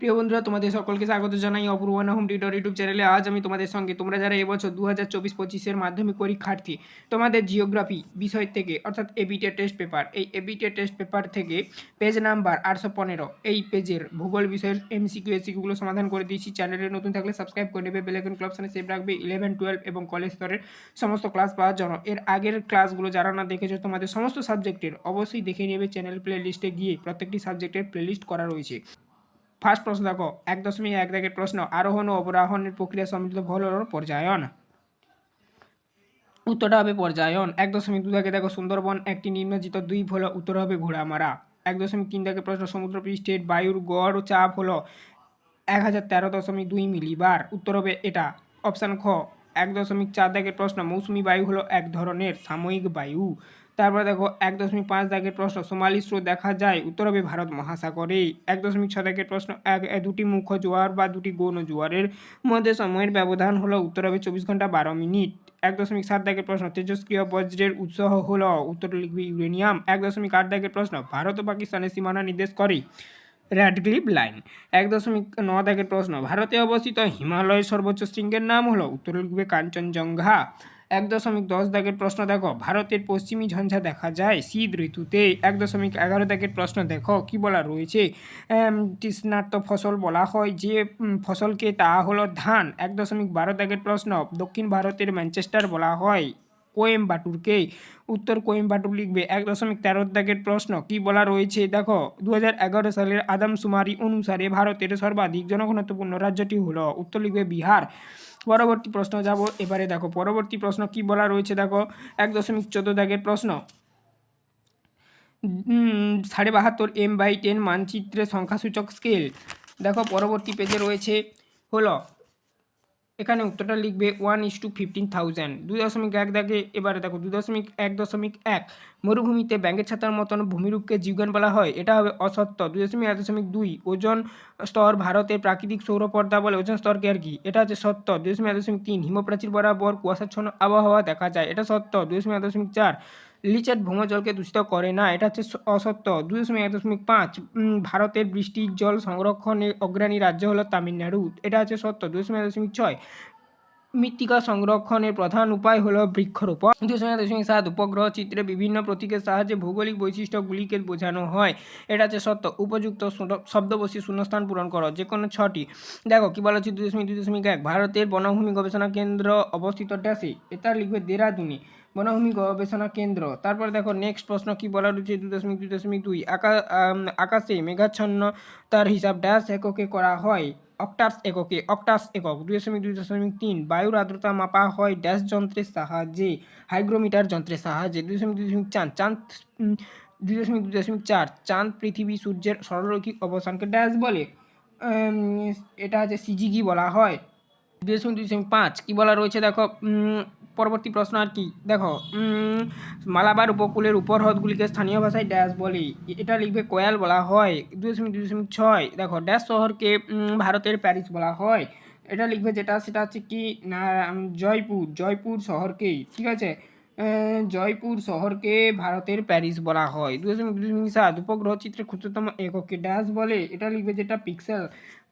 প্রিয় বন্ধুরা, তোমাদের সকলকে স্বাগত জানাই অপূর্বানা হোম টিউটর ইউটিউব চ্যানেলে। আজ আমি তোমাদের সঙ্গে, তোমরা যারা এবছর দু হাজার চব্বিশ পঁচিশের মাধ্যমিক পরীক্ষার্থী, তোমাদের জিওগ্রাফি বিষয় থেকে, অর্থাৎ এবিটে টেস্ট পেপার এই এবিটে টেস্ট পেপার থেকে পেজ নাম্বার আটশো পনেরো, এই পেজের ভূগোল বিষয়ের এমসিকিউ এসিকিউগুলো সমাধান করে দিয়েছি। চ্যানেলে নতুন থাকলে সাবস্ক্রাইব করে নেবে বেলাইকন ক্লাবসানে সেভ রাখবে। ইলেভেন টুয়েলভ এবং কলেজ স্তরের সমস্ত ক্লাস পাওয়ার জন্য। এর আগের ক্লাসগুলো যারা না দেখেছ, তোমাদের সমস্ত সাবজেক্টের অবশ্যই দেখে নেবে। চ্যানেল প্লে লিস্টে গিয়ে প্রত্যেকটি সাবজেক্টের প্লে লিস্ট করা রয়েছে। ফার্স্ট প্রশ্ন দেখো, এক দশমিক এক দাগের প্রশ্ন, আরোহণ ও অবরোহণের প্রক্রিয়া সম্মিলিত ভল হল পর্যায়ন। উত্তরটা হবে পর্যায়ন। এক দশমিক দু দেখো, সুন্দরবন একটি নিম্নজিত দুই হলো উত্তর হবে ঘোড়ামারা। এক দশমিক তিন দাগে প্রশ্ন সমুদ্র পৃষ্ঠের বায়ুর গড় চাপ হলো এক হাজার তেরো দশমিক দুই মিলিবার। উত্তর হবে এটা। অপশান খ, এক দশমিক চার দাগের প্রশ্ন, মৌসুমি বায়ু হলো এক ধরনের সাময়িক বায়ু। তারপরে দেখো এক দশমিক পাঁচ দাগের প্রশ্ন, সোমালি স্রোত দেখা যায় উত্তর হবে ভারত মহাসাগরে এক দশমিক ছ দাগের প্রশ্ন, এক দুটি মুখ্য জোয়ার বা দুটি গৌণ জোয়ারের মধ্যে সময়ের ব্যবধান হলো উত্তর হবে চব্বিশ ঘণ্টা বারো মিনিট। এক দশমিক সাত দাগের প্রশ্ন, তেজস্ক্রিয় বজ্রের উৎস হলো, উত্তর লিখবে ইউরেনিয়াম। এক দশমিক আট দাগের প্রশ্ন, ভারত ও পাকিস্তানের সীমানা নির্দেশ করে র্যাডক্লিপ লাইন। এক দশমিক ন দাগের প্রশ্ন, ভারতে অবস্থিত হিমালয়ের সর্বোচ্চ শৃঙ্গের নাম হলো, উত্তর লিখবে কাঞ্চনজঙ্ঘা। এক দশমিক দশ দাগের প্রশ্ন দেখো, ভারতের পশ্চিমী ঝঞ্ঝা দেখা যায় শীত ঋতুতে। এক দশমিক এগারো দাগের প্রশ্ন দেখো, কি বলা রয়েছে? তৃষ্ণার্ত ফসল বলা হয় যে ফসলকে তা হলো ধান। এক দশমিক বারো দাগের প্রশ্ন, দক্ষিণ ভারতের ম্যানচেস্টার বলা হয় কোয়েম্বাটুরকে উত্তর কোয়েম্বাটুর লিখবে, এক দশমিক তেরো দাগের প্রশ্ন, কি বলা রয়েছে? দেখো দু সালের আদমশুমারি অনুসারে ভারতের সর্বাধিক জনঘনত্বপূর্ণ রাজ্যটি হলো, উত্তর লিখবে বিহার। পরবর্তী প্রশ্ন যাব, এবারে দেখো, পরবর্তী প্রশ্ন কি বলা রয়েছে? দেখো, এক দশমিক চোদ্দ দাগের প্রশ্ন। সাড়ে বাহাত্তর এম বাই টেন মানচিত্রের সংখ্যাসূচক স্কেল দেখো, পরবর্তী পেজে রয়েছে, হলো এখানে উত্তরটা লিখবে one is to fifteen thousand দুই দশমিক এক দাগে, এবারে দেখো দুই দশমিক এক দশমিক এক। মরুভূমিতে ব্যাঙ্গের ছাতার মতন ভূমিরূপকে জীবগান বলা হয়। এটা হবে অসত্য। দুই দশমিক এক দশমিক দুই, ওজন স্তর ভারতের প্রাকৃতিক সৌরপর্দা বলে ওজন স্তরকে আর কি। এটা হচ্ছে সত্য। দুই দশমিক এক দশমিক তিন, হিমপ্রাচীর বরাবর কুয়াশাচ্ছন্ন আবহাওয়া দেখা যায়। এটা সত্য। দুই দশমিক এক দশমিক চার লিচেট ভৌমজলকে দূষিত করে না, এটা হচ্ছে অসত্য। দুই দশমিক এক দশমিক পাঁচ ভারতের বৃষ্টির জল সংরক্ষণে অগ্রণী রাজ্য হলো তামিলনাড়ু। এটা হচ্ছে সত্য। দুই দশমিক এক দশমিক ছয়, মৃত্তিকা সংরক্ষণের প্রধান উপায় হলো বৃক্ষরোপণ। দুই দশমিক সাত, উপগ্রহ চিত্রে বিভিন্ন প্রতীকের সাহায্যে ভৌগোলিক বৈশিষ্ট্যগুলিকে বোঝানো হয়। এটা হচ্ছে সত্য। উপযুক্ত শব্দবস্তী শূন্যস্থান পূরণ করো যে কোনো ছটি। দেখো, কি বলা হচ্ছে দুই দশমিক দুই দশমিক এক? ভারতের বনভূমি গবেষণা কেন্দ্র অবস্থিত ড্যাসে এটা লিখবে দেরাদুনি। বনভূমি গবেষণা কেন্দ্র। তারপর দেখো নেক্সট প্রশ্ন, কি বলা রয়েছে দুই দশমিক দুই দশমিক দুই। আকা আকাশে মেঘাচ্ছন্ন তার হিসাব ড্যাশ এককে করা হয় অক্টাস এককে অক্টাস একক। দুই দশমিক দুই দশমিক তিন। বায়ুর আর্দ্রতা মাপা হয় ড্যাশ যন্ত্রের সাহায্যে, হাইগ্রোমিটার যন্ত্রের সাহায্যে। দুই দশমিক দুই দশমিক চার। চাঁদ দুই দশমিক দুই দশমিক চার। চাঁদ, পৃথিবী, সূর্যের সরলরৈখিক অবস্থানকে ড্যাশ বলে। এটা হচ্ছে সিজিগি বলা হয়। দুই দশমিক দুই দশমিক পাঁচ। কী বলা রয়েছে? দেখো পরবর্তী প্রশ্ন আর কি? দেখো মালাবার উপকূলের উপর হ্রদগুলিকে স্থানীয় ভাষায় ড্যাশ বলে। এটা লিখবে কোয়াল বলা হয় দুই দশমিক দুই দশমিক ছয়। দেখো ড্যাশ শহরকে ভারতের প্যারিস বলা হয়। এটা লিখবে যেটা, সেটা হচ্ছে কি? না জয়পুর। জয়পুর শহরকেই, ঠিক আছে? জয়পুর শহরকে ভারতের প্যারিস বলা হয়। দশমিক সাত, উপগ্রহ চিত্রের ক্ষুদ্রতম এককে ড্যাশ বলে। এটা লিখবে যেটা পিক্সেল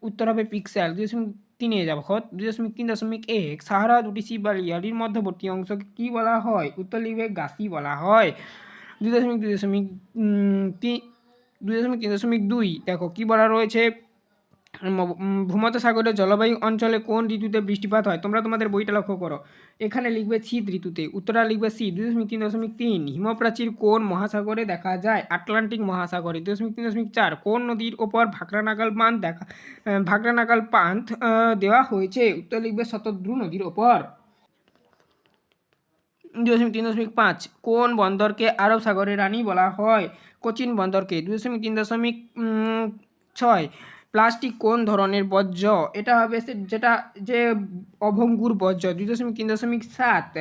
উত্তর হবে পিক্সেল দশমিক তিনে যাব খত দুই দশমিক তিন দশমিক এক সাহারা দুটি শিব বালিয়ালির মধ্যবর্তী অংশকে কী বলা হয়? উত্তর লিখবে গাছি বলা হয়। দুই দশমিক দুই দশমিক তিন, দুই দশমিক তিন দশমিক দুই, দেখো কী বলা রয়েছে? ভূমধ্যসাগরের জলবায়ু অঞ্চলে কোন ঋতুতে বৃষ্টিপাত হয়? তোমরা তোমাদের বইটা লক্ষ্য করো। এখানে লিখবে শীত ঋতুতে, উত্তরা লিখবে শীত দুই দশমিক তিন দশমিক তিন, হিমপ্রাচীর কোন মহাসাগরে দেখা যায়? আটলান্টিক মহাসাগরে দুই দশমিক তিন দশমিক চার, কোন নদীর ওপর ভাকরানাগাল বাঁধ দেখা ভাকরানাগাল বাঁধ দেওয়া হয়েছে? উত্তর লিখবে শতদ্রু নদীর ওপর। দুই দশমিক তিন দশমিক পাঁচ, কোন বন্দরকে আরব সাগরের রানী বলা হয়? কোচিন বন্দরকে দুই দশমিক তিন দশমিক ছয় প্লাস্টিক কোন ধরনের বর্জ্য? এটা হবে যেটা যে অভঙ্গুর বর্জ্য, দুই দশমিক তিন দশমিক সাত।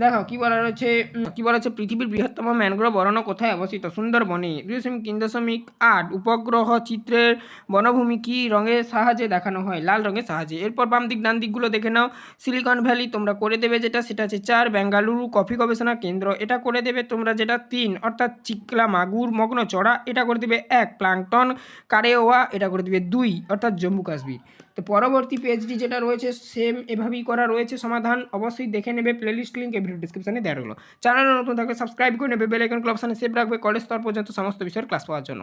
দেখো, কি বলা রয়েছে কি বলা হচ্ছে পৃথিবীর বৃহত্তম ম্যানগ্রোভ অরণ্য কোথায় অবস্থিত? সুন্দরবনে। দুই দশমিক তিন দশমিক আট, উপগ্রহ চিত্রের বনভূমি কি রঙের সাহায্যে দেখানো হয়? লাল রঙের সাহায্যে। এরপর বাম দিক, ডান দিকগুলো দেখে নাও। সিলিকন ভ্যালি, তোমরা করে দেবে যেটা, সেটা হচ্ছে চার। বেঙ্গালুরু কফি গবেষণা কেন্দ্র, এটা করে দেবে তোমরা যেটা, তিন। অর্থাৎ চিকলা, মাগুর, মগ্ন চড়া, এটা করে দেবে এক। প্লাংটন, কারেওয়া, এটা করে দেবে দুই। অর্থাৎ জম্মু কাশ্মীর। তো পরবর্তী পেজটি যেটা রয়েছে সেম এভাবেই করা রয়েছে, সমাধান অবশ্যই দেখে নেবে প্লেলিস্ট লিঙ্ক এই ভিডিও ডিসক্রিপশনে দেওয়া রইল। চ্যানেলে নতুন থাকলে সাবস্ক্রাইব করে নেবে বেলাইকন ক্লাবসানে সেভ রাখবে কলেজ স্তর পর্যন্ত সমস্ত বিষয়ের ক্লাস পাওয়ার জন্য।